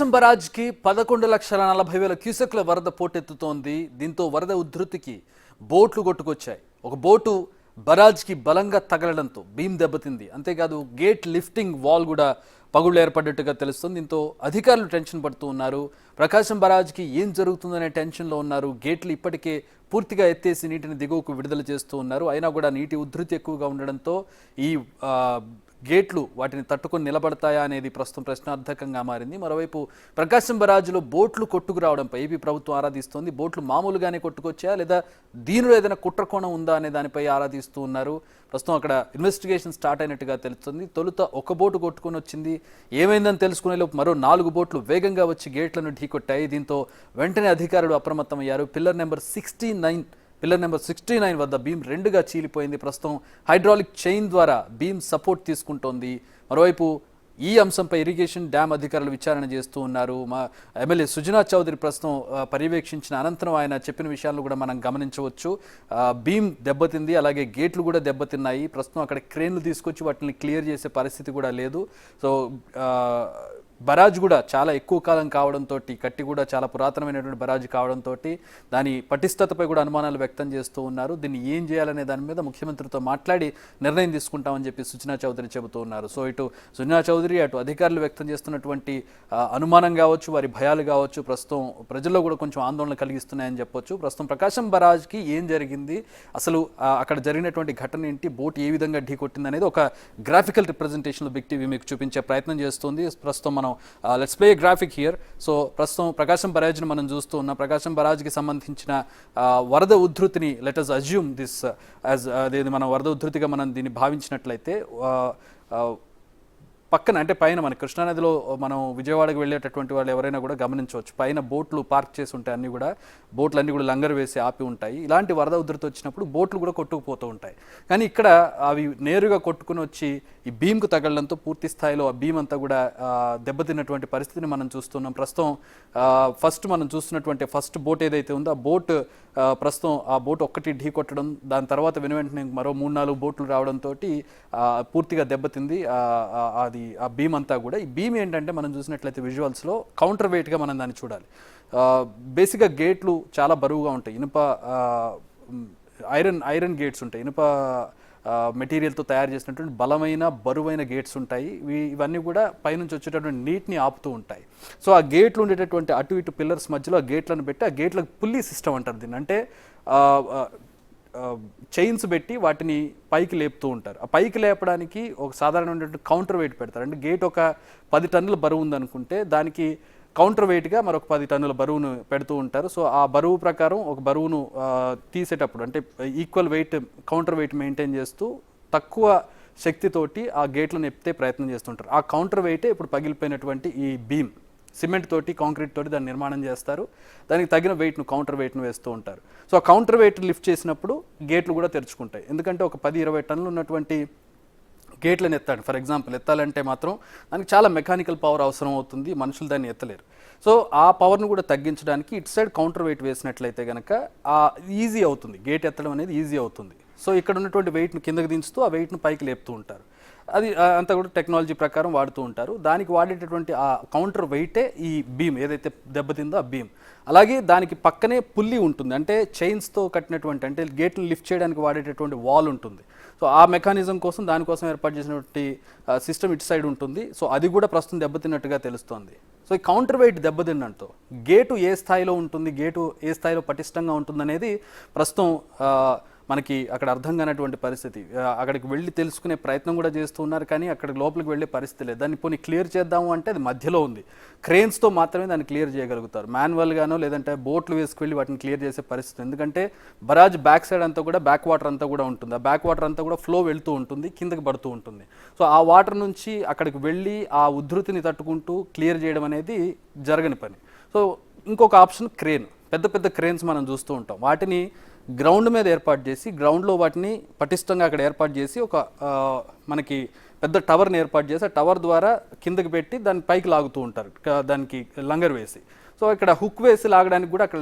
ప్రకాశం బరాజ్కి పదకొండు లక్షల నలభై వేల క్యూసెక్ల వరద పోటెత్తుతోంది. దీంతో వరద ఉధృతికి బోట్లు కొట్టుకొచ్చాయి. ఒక బోటు బరాజ్కి బలంగా తగలడంతో భీమ్ దెబ్బతింది. అంతేకాదు గేట్ లిఫ్టింగ్ వాల్ కూడా పగుళ్ళు ఏర్పడ్డట్టుగా తెలుస్తుంది. దీంతో అధికారులు టెన్షన్ పడుతూ ఉన్నారు. ప్రకాశం బరాజ్కి ఏం జరుగుతుందనే టెన్షన్లో ఉన్నారు. గేట్లు ఇప్పటికే పూర్తిగా ఎత్తేసి నీటిని దిగువకు విడుదల చేస్తూ ఉన్నారు. అయినా కూడా నీటి ఉధృతి ఎక్కువగా ఉండడంతో ఈ గేట్లు వాటిని తట్టుకొని నిలబడతాయా అనేది ప్రస్తుతం ప్రశ్నార్థకంగా మారింది. మరోవైపు ప్రకాశం బరాజులో బోట్లు కొట్టుకు రావడంపై ఏపీ ప్రభుత్వం ఆరాధిస్తోంది. బోట్లు మామూలుగానే కొట్టుకొచ్చా లేదా దీనిలో ఏదైనా కుట్రకోణం ఉందా అనే దానిపై ఆరాధిస్తూ ఉన్నారు. ప్రస్తుతం అక్కడ ఇన్వెస్టిగేషన్ స్టార్ట్ అయినట్టుగా తెలుస్తుంది. తొలుత ఒక బోటు కొట్టుకొని వచ్చింది. ఏమైందని తెలుసుకునేలోపు మరో నాలుగు బోట్లు వేగంగా వచ్చి గేట్లను ఢీకొట్టాయి. దీంతో వెంటనే అధికారులు అప్రమత్తమయ్యారు. Pillar number sixty nine pillar number sixty nine వద్ద బీమ్ రెండుగా చీలిపోయింది. ప్రస్తుతం హైడ్రాలిక్ చైన్ ద్వారా బీమ్ సపోర్ట్ తీసుకుంటోంది. మరోవైపు ఈ అంశంపై ఇరిగేషన్ డ్యామ్ అధికారులు విచారణ చేస్తూ ఉన్నారు. మా ఎమ్మెల్యే సుజనా చౌదరి ప్రస్తుతం పర్యవేక్షించిన అనంతరం ఆయన చెప్పిన విషయాలను కూడా మనం గమనించవచ్చు. బీమ్ దెబ్బతింది అలాగే గేట్లు కూడా దెబ్బతిన్నాయి. ప్రస్తుతం అక్కడ క్రేన్లు తీసుకొచ్చి వాటిని క్లియర్ చేసే పరిస్థితి కూడా లేదు. సో బరాజ్ కూడా చాలా ఎక్కువ కాలం కావడంతో కట్టి కూడా చాలా పురాతనమైనటువంటి బరాజ్ కావడంతో దాని పటిష్టతపై కూడా అనుమానాలు వ్యక్తం చేస్తూ ఉన్నారు. దీన్ని ఏం చేయాలనే దాని మీద ముఖ్యమంత్రితో మాట్లాడి నిర్ణయం తీసుకుంటామని చెప్పి సుజనా చౌదరి చెబుతూ ఉన్నారు. సో ఇటు సుజనా చౌదరి అటు అధికారులు వ్యక్తం చేస్తున్నటువంటి అనుమానం కావచ్చు వారి భయాలు కావచ్చు ప్రస్తుతం ప్రజల్లో కూడా కొంచెం ఆందోళన కలిగిస్తున్నాయని చెప్పొచ్చు. ప్రస్తుతం ప్రకాశం బరాజ్కి ఏం జరిగింది? అసలు అక్కడ జరిగినటువంటి ఘటన ఏంటి? బోట్ ఏ విధంగా ఢీకొట్టింది అనేది ఒక గ్రాఫికల్ రిప్రజెంటేషన్లో బిగ్ టీవీ మీకు చూపించే ప్రయత్నం చేస్తుంది. ప్రస్తుతం మనం let's play graphic here so ప్రస్తుతం ప్రకాశం బరాజ్ని మనం చూస్తూ ఉన్న. ప్రకాశం బరాజ్కి సంబంధించిన వరద ఉధృతిని let us assume this as అదేది మనం వరద ఉధృతిగా మనం దీన్ని భావించినట్లయితే పక్కన అంటే పైన మన కృష్ణానదిలో మనం విజయవాడకు వెళ్ళేటటువంటి వాళ్ళు ఎవరైనా కూడా గమనించవచ్చు. పైన బోట్లు పార్క్ చేసి ఉంటాయి అన్ని కూడా బోట్లు అన్నీ కూడా లంగర్ వేసి ఆపి ఉంటాయి. ఇలాంటి వరద ఉధృతి వచ్చినప్పుడు బోట్లు కూడా కొట్టుకుపోతూ ఉంటాయి. కానీ ఇక్కడ అవి నేరుగా కొట్టుకుని వచ్చి ఈ బీమ్కు తగలడంతో పూర్తి స్థాయిలో ఆ బీమ్ అంతా కూడా దెబ్బతిన్నటువంటి పరిస్థితిని మనం చూస్తున్నాం. ప్రస్తుతం ఫస్ట్ మనం చూస్తున్నటువంటి ఫస్ట్ బోట్ ఏదైతే ఉందో ఆ బోట్ ప్రస్తుతం ఆ బోట్ ఒక్కటి ఢీ కొట్టడం దాని తర్వాత వెను వెంటనే మరో మూడు నాలుగు బోట్లు రావడంతో పూర్తిగా దెబ్బతింది. అది అది ఆ బీమ్ అంతా కూడా. ఈ బీమ్ ఏంటంటే మనం చూసినట్లయితే విజువల్స్లో కౌంటర్ వెయిట్గా మనం దాన్ని చూడాలి. బేసిక్గా గేట్లు చాలా బరువుగా ఉంటాయి. ఇనుప ఐరన్ ఐరన్ గేట్స్ ఉంటాయి. ఇనుప మెటీరియల్తో తయారు చేసినటువంటి బలమైన బరువైన గేట్స్ ఉంటాయి. ఇవన్నీ కూడా పైనుంచి వచ్చేటటువంటి నీటిని ఆపుతూ ఉంటాయి. సో ఆ గేట్లు ఉండేటటువంటి అటు ఇటు పిల్లర్స్ మధ్యలో ఆ గేట్లను పెట్టి ఆ గేట్లకు పుల్లీ సిస్టమ్ అంటారు దీన్ని. అంటే చైన్స్ పెట్టి వాటిని పైకి లేపుతూ ఉంటారు. ఆ పైకి లేపడానికి ఒక సాధారణమైనటువంటి కౌంటర్ వెయిట్ పెడతారు. అంటే గేట్ ఒక పది టన్నుల బరువు ఉందనుకుంటే దానికి కౌంటర్ వెయిట్గా మరొక పది టన్నుల బరువును పెడుతూ ఉంటారు. సో ఆ బరువు ప్రకారం ఒక బరువును తీసేటప్పుడు అంటే equal weight counter weight maintain చేస్తూ తక్కువ శక్తితోటి ఆ గేట్లను ఎత్తే ప్రయత్నం చేస్తుంటారు ఆ కౌంటర్ వెయిటే ఇప్పుడు పగిలిపోయినటువంటి ఈ బీమ్ సిమెంట్ తోటి కాంక్రీట్ తోటి దాన్ని నిర్మాణం చేస్తారు. దానికి తగిన వెయిట్ను కౌంటర్ వెయిట్ను వేస్తూ ఉంటారు. సో ఆ కౌంటర్ వెయిట్ లిఫ్ట్ చేసినప్పుడు గేట్లు కూడా తెరుచుకుంటాయి. ఎందుకంటే ఒక పది ఇరవై టన్నులు ఉన్నటువంటి గేట్లను ఎత్తాడు. ఫర్ ఎగ్జాంపుల్ ఎత్తాలంటే మాత్రం దానికి చాలా మెకానికల్ పవర్ అవసరం అవుతుంది. మనుషులు దాన్ని ఎత్తలేరు. సో ఆ పవర్ను కూడా తగ్గించడానికి ఇటు సైడ్ కౌంటర్ వెయిట్ వేసినట్లయితే కనుక ఈజీ అవుతుంది. గేట్ ఎత్తడం అనేది ఈజీ అవుతుంది. సో ఇక్కడ ఉన్నటువంటి వెయిట్ను కిందకి దించుతూ ఆ వెయిట్ను పైకి లేపుతూ ఉంటారు. అది అంతా కూడా టెక్నాలజీ ప్రకారం వాడుతూ ఉంటారు. దానికి వాడేటటువంటి ఆ కౌంటర్ వెయిటే ఈ బీమ్ ఏదైతే దెబ్బతిందో ఆ బీమ్. అలాగే దానికి పక్కనే పుల్లి ఉంటుంది. అంటే చైన్స్తో కట్టినటువంటి అంటే గేట్లు లిఫ్ట్ చేయడానికి వాడేటటువంటి వాల్ ఉంటుంది. సో ఆ మెకానిజం కోసం దానికోసం ఏర్పాటు చేసినటువంటి సిస్టమ్ ఇటు సైడ్ ఉంటుంది. సో అది కూడా ప్రస్తుతం దెబ్బతిన్నట్టుగా తెలుస్తోంది. సో ఈ కౌంటర్ వెయిట్ దెబ్బతిన్నట్టు గేటు ఏ స్థాయిలో ఉంటుంది గేటు ఏ స్థాయిలో పటిష్టంగా ఉంటుందనేది ప్రస్తుతం మనకి అక్కడ అర్థం కానటువంటి పరిస్థితి. అక్కడికి వెళ్ళి తెలుసుకునే ప్రయత్నం కూడా చేస్తూ ఉన్నారు కానీ అక్కడికి లోపలికి వెళ్ళే పరిస్థితి లేదు. దాన్ని పోనీ క్లియర్ చేద్దాము అంటే అది మధ్యలో ఉంది. క్రేన్స్తో మాత్రమే దాన్ని క్లియర్ చేయగలుగుతారు. మాన్యువల్గానో లేదంటే బోట్లు వేసుకువెళ్ళి వాటిని క్లియర్ చేసే పరిస్థితి. ఎందుకంటే బరాజ్ బ్యాక్ సైడ్ అంతా కూడా బ్యాక్ వాటర్ అంతా కూడా ఉంటుంది. ఆ బ్యాక్ వాటర్ అంతా కూడా ఫ్లో వెళ్తూ ఉంటుంది కిందకి పడుతూ ఉంటుంది. సో ఆ వాటర్ నుంచి అక్కడికి వెళ్ళి ఆ ఉధృతిని తట్టుకుంటూ క్లియర్ చేయడం అనేది జరగని పని. సో ఇంకొక ఆప్షన్ క్రేన్ పెద్ద పెద్ద క్రేన్స్ మనం చూస్తూ ఉంటాం. వాటిని గ్రౌండ్ మీద ఏర్పాటు చేసి గ్రౌండ్లో వాటిని పటిష్టంగా అక్కడ ఏర్పాటు చేసి ఒక మనకి పెద్ద టవర్ని ఏర్పాటు చేసి ఆ టవర్ ద్వారా కిందకి పెట్టి దాన్ని పైకి లాగుతూ ఉంటారు. దానికి లంగర్ వేసి. సో ఇక్కడ హుక్ వేసి లాగడానికి కూడా అక్కడ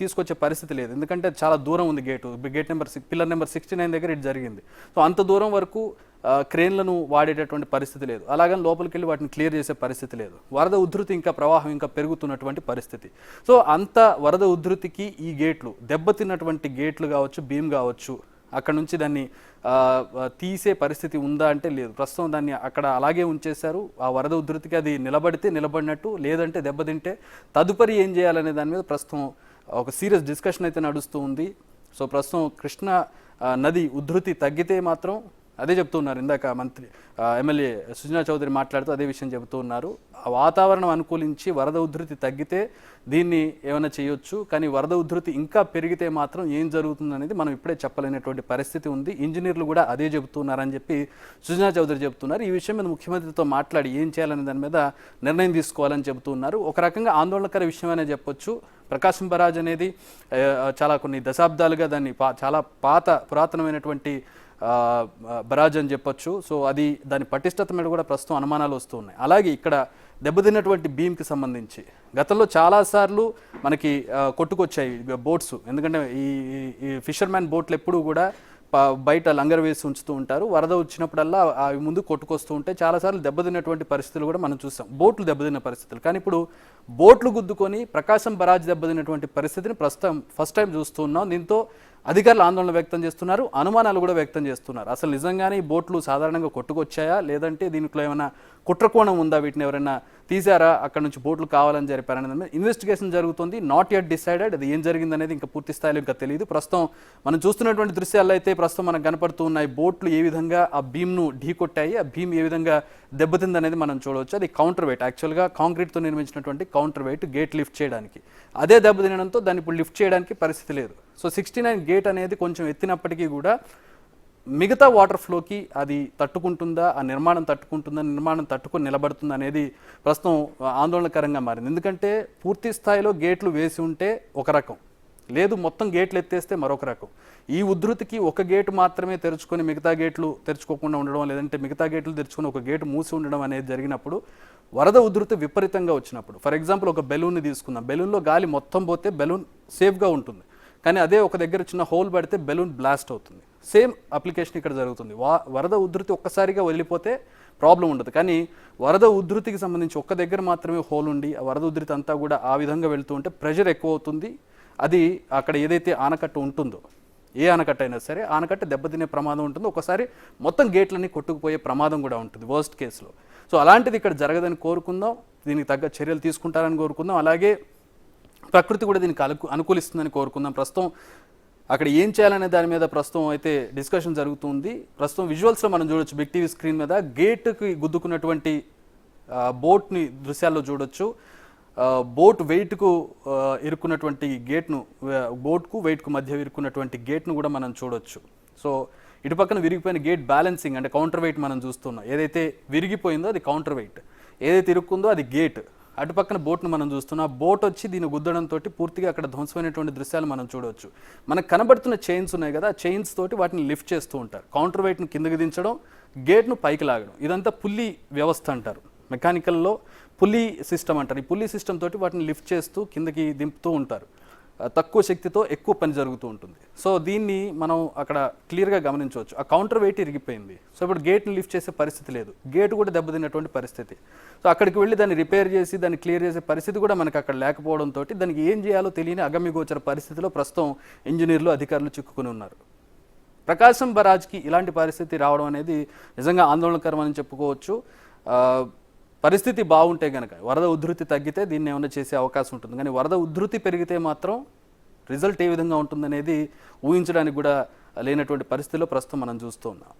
తీసుకొచ్చే పరిస్థితి లేదు. ఎందుకంటే చాలా దూరం ఉంది gate gate number six pillar number sixty nine దగ్గర ఇది జరిగింది. సో అంత దూరం వరకు క్రేన్లను వాడేటటువంటి పరిస్థితి లేదు. అలాగని లోపలికి వెళ్ళి వాటిని క్లియర్ చేసే పరిస్థితి లేదు. వరద ఉధృతి ఇంకా ప్రవాహం ఇంకా పెరుగుతున్నటువంటి పరిస్థితి. సో అంత వరద ఉధృతికి ఈ గేట్లు దెబ్బతిన్నటువంటి గేట్లు కావచ్చు బీమ్ కావచ్చు అక్కడ నుంచి దాన్ని తీసే పరిస్థితి ఉందా అంటే లేదు. ప్రస్తుతం దాన్ని అక్కడ అలాగే ఉంచేశారు. ఆ వరద ఉధృతికి అది నిలబడితే నిలబడినట్టు లేదంటే దెబ్బతింటే తదుపరి ఏం చేయాలనే దాని మీద ప్రస్తుతం ఒక సీరియస్ డిస్కషన్ అయితే నడుస్తూ ఉంది. సో ప్రస్తుతం కృష్ణ నది ఉధృతి తగ్గితే మాత్రం అదే చెప్తున్నారు ఇందాక మంత్రి ఎమ్మెల్యే సుజనా చౌదరి మాట్లాడుతూ అదే విషయం చెబుతూ ఉన్నారు. ఆ వాతావరణం అనుకూలించి వరద ఉధృతి తగ్గితే దీన్ని ఏమైనా చేయొచ్చు కానీ వరద ఉధృతి ఇంకా పెరిగితే మాత్రం ఏం జరుగుతుంది అనేది మనం ఇప్పుడే చెప్పలేనటువంటి పరిస్థితి ఉంది. ఇంజనీర్లు కూడా అదే చెబుతున్నారని చెప్పి సుజనా చౌదరి చెబుతున్నారు. ఈ విషయం మీద ముఖ్యమంత్రితో మాట్లాడి ఏం చేయాలనే దాని మీద నిర్ణయం తీసుకోవాలని చెబుతున్నారు ఒక రకంగా ఆందోళనకర విషయమనే చెప్పొచ్చు. ప్రకాశం బరాజ్ అనేది చాలా కొన్ని దశాబ్దాలుగా దాన్ని పా చాలా పాత పురాతనమైనటువంటి బరాజ్ అని చెప్పొచ్చు. సో అది దాని పటిష్టత మీద కూడా ప్రస్తుతం అనుమానాలు వస్తూ ఉన్నాయి. అలాగే ఇక్కడ దెబ్బతిన్నటువంటి భీమ్కి సంబంధించి గతంలో చాలాసార్లు మనకి కొట్టుకొచ్చాయి బోట్స్. ఎందుకంటే ఈ ఈ- ఫిషర్మ్యాన్ బోట్లు ఎప్పుడూ కూడా బయట లంగర్ వేసి ఉంచుతూ ఉంటారు. వరద వచ్చినప్పుడల్లా అవి ముందు కొట్టుకొస్తూ ఉంటే చాలాసార్లు దెబ్బతిన్నటువంటి పరిస్థితులు కూడా మనం చూసాం. బోట్లు దెబ్బతిన్న పరిస్థితులు. కానీ ఇప్పుడు బోట్లు గుద్దుకొని ప్రకాశం బరాజ్ దెబ్బతిన్నటువంటి పరిస్థితిని ప్రస్తుతం ఫస్ట్ టైం చూస్తూ ఉన్నాం. దీంతో అధికారులు ఆందోళన వ్యక్తం చేస్తున్నారు అనుమానాలు కూడా వ్యక్తం చేస్తున్నారు. అసలు నిజంగానే ఈ బోట్లు సాధారణంగా కొట్టుకొచ్చాయా? లేదంటే దీంట్లో ఏమైనా కుట్రకోణం ఉందా? వీటిని ఎవరైనా తీసారా అక్కడ నుంచి బోట్లు కావాలని జరిపారనేది ఇన్వెస్టిగేషన్ జరుగుతుంది. నాట్ యట్ డిసైడెడ్ అది ఏం జరిగింది అనేది ఇంకా పూర్తి స్థాయిలో ఇంకా తెలియదు. ప్రస్తుతం మనం చూస్తున్నటువంటి దృశ్యాల్లో అయితే ప్రస్తుతం మనకు కనపడుతూ ఉన్నాయి బోట్లు ఏ విధంగా ఆ భీమ్ను ఢీకొట్టాయి ఆ భీమ్ ఏ విధంగా దెబ్బతింది అనేది మనం చూడవచ్చు. అది కౌంటర్ వెయిట్ యాక్చువల్గా కాంక్రీట్తో నిర్మించినటువంటి కౌంటర్ వెయిట్ గేట్ లిఫ్ట్ చేయడానికి. అదే దెబ్బతినడంతో దాన్ని ఇప్పుడు లిఫ్ట్ చేయడానికి పరిస్థితి లేదు. సో సిక్స్టీ నైన్ గేట్ అనేది కొంచెం ఎత్తినప్పటికీ కూడా మిగతా వాటర్ ఫ్లోకి అది తట్టుకుంటుందా ఆ నిర్మాణం తట్టుకుంటుందా నిర్మాణం తట్టుకొని నిలబడుతుందా అనేది ప్రస్తుతం ఆందోళనకరంగా మారింది. ఎందుకంటే పూర్తి స్థాయిలో గేట్లు వేసి ఉంటే ఒక రకం. లేదు మొత్తం గేట్లు ఎత్తేస్తే మరొక రకం. ఈ ఉధృతికి ఒక గేటు మాత్రమే తెరుచుకొని మిగతా గేట్లు తెరుచుకోకుండా ఉండడం లేదంటే మిగతా గేట్లు తెరుచుకొని ఒక గేటు మూసి ఉండడం అనేది జరిగినప్పుడు వరద ఉధృతి విపరీతంగా వచ్చినప్పుడు. ఫర్ ఎగ్జాంపుల్ ఒక బెలూన్ని తీసుకుందాం. బెలూన్లో గాలి మొత్తం పోతే బెలూన్ సేఫ్గా ఉంటుంది. కానీ అదే ఒక దగ్గర చిన్న హోల్ పడితే బెలూన్ బ్లాస్ట్ అవుతుంది. సేమ్ అప్లికేషన్ ఇక్కడ జరుగుతుంది. వా వరద ఉధృతి ఒక్కసారిగా వదిలిపోతే ప్రాబ్లం ఉండదు. కానీ వరద ఉధృతికి సంబంధించి ఒక్క దగ్గర మాత్రమే హోల్ ఉండి ఆ వరద ఉధృతి అంతా కూడా ఆ విధంగా వెళ్తూ ఉంటే ప్రెషర్ ఎక్కువ అవుతుంది అది అక్కడ ఏదైతే ఆనకట్ట ఉంటుందో ఏ ఆనకట్ట అయినా సరే ఆనకట్ట దెబ్బతినే ప్రమాదం ఉంటుంది. ఒకసారి మొత్తం గేట్లన్నీ కొట్టుకుపోయే ప్రమాదం కూడా ఉంటుంది వర్స్ట్ కేసులో. సో అలాంటిది ఇక్కడ జరగదని కోరుకుందాం. దీనికి తగ్గ చర్యలు తీసుకుంటారని కోరుకుందాం. అలాగే ప్రకృతి కూడా దీనికి అను అనుకూలిస్తుందని కోరుకుందాం. ప్రస్తుతం అక్కడ ఏం చేయాలనే దాని మీద ప్రస్తుతం అయితే డిస్కషన్ జరుగుతుంది. ప్రస్తుతం విజువల్స్లో మనం చూడొచ్చు. బిగ్ టీవీ స్క్రీన్ మీద గేట్కి గుద్దుకున్నటువంటి బోట్ని దృశ్యాల్లో చూడొచ్చు. బోట్ వెయిట్కు ఇరుక్కున్నటువంటి గేట్ను బోట్కు వెయిట్కు మధ్య ఇరుక్కున్నటువంటి గేట్ను కూడా మనం చూడొచ్చు. సో ఇటు పక్కన విరిగిపోయిన గేట్ బ్యాలెన్సింగ్ అంటే కౌంటర్ వెయిట్ మనం చూస్తున్నాం. ఏదైతే విరిగిపోయిందో అది కౌంటర్ వెయిట్. ఏదైతే ఇరుక్కుందో అది గేట్. అటు పక్కన బోట్ను మనం చూస్తున్నాం. ఆ బోట్ వచ్చి దీన్ని గుద్దడంతో పూర్తిగా అక్కడ ధ్వంసమైనటువంటి దృశ్యాలు మనం చూడవచ్చు. మనకు కనబడుతున్న చైన్స్ ఉన్నాయి కదా ఆ చైన్స్ తోటి వాటిని లిఫ్ట్ చేస్తూ ఉంటారు. కౌంటర్ వెయిట్ను కిందకి దించడం గేట్ను పైకి లాగడం. ఇదంతా పుల్లి వ్యవస్థ అంటారు. మెకానికల్లో పుల్లి సిస్టమ్ అంటారు. ఈ పుల్లి సిస్టమ్ తోటి వాటిని లిఫ్ట్ చేస్తూ కిందకి దింపుతూ ఉంటారు. తక్కువ శక్తితో ఎక్కువ పని జరుగుతూ ఉంటుంది. సో దీన్ని మనం అక్కడ క్లియర్గా గమనించవచ్చు. ఆ కౌంటర్ వెయిట్ ఇరిగిపోయింది. సో ఇప్పుడు గేట్ని లిఫ్ట్ చేసే పరిస్థితి లేదు. గేట్ కూడా దెబ్బతిన్నటువంటి పరిస్థితి. సో అక్కడికి వెళ్ళి దాన్ని రిపేర్ చేసి దాన్ని క్లియర్ చేసే పరిస్థితి కూడా మనకి అక్కడ లేకపోవడంతో దానికి ఏం చేయాలో తెలియని అగమ్యగోచర పరిస్థితిలో ప్రస్తుతం ఇంజనీర్లు అధికారులు చిక్కుకుని ఉన్నారు. ప్రకాశం బరాజ్కి ఇలాంటి పరిస్థితి రావడం అనేది నిజంగా ఆందోళనకరం అని చెప్పుకోవచ్చు పరిస్థితి బాగుంటే కనుక వరద ఉధృతి తగ్గితే దీన్ని ఏమైనా చేసే అవకాశం ఉంటుంది. కానీ వరద ఉధృతి పెరిగితే మాత్రం రిజల్ట్ ఏ విధంగా ఉంటుందనేది ఊహించడానికి కూడా లేనటువంటి పరిస్థితిలో ప్రస్తుతం మనం చూస్తూ ఉన్నాం.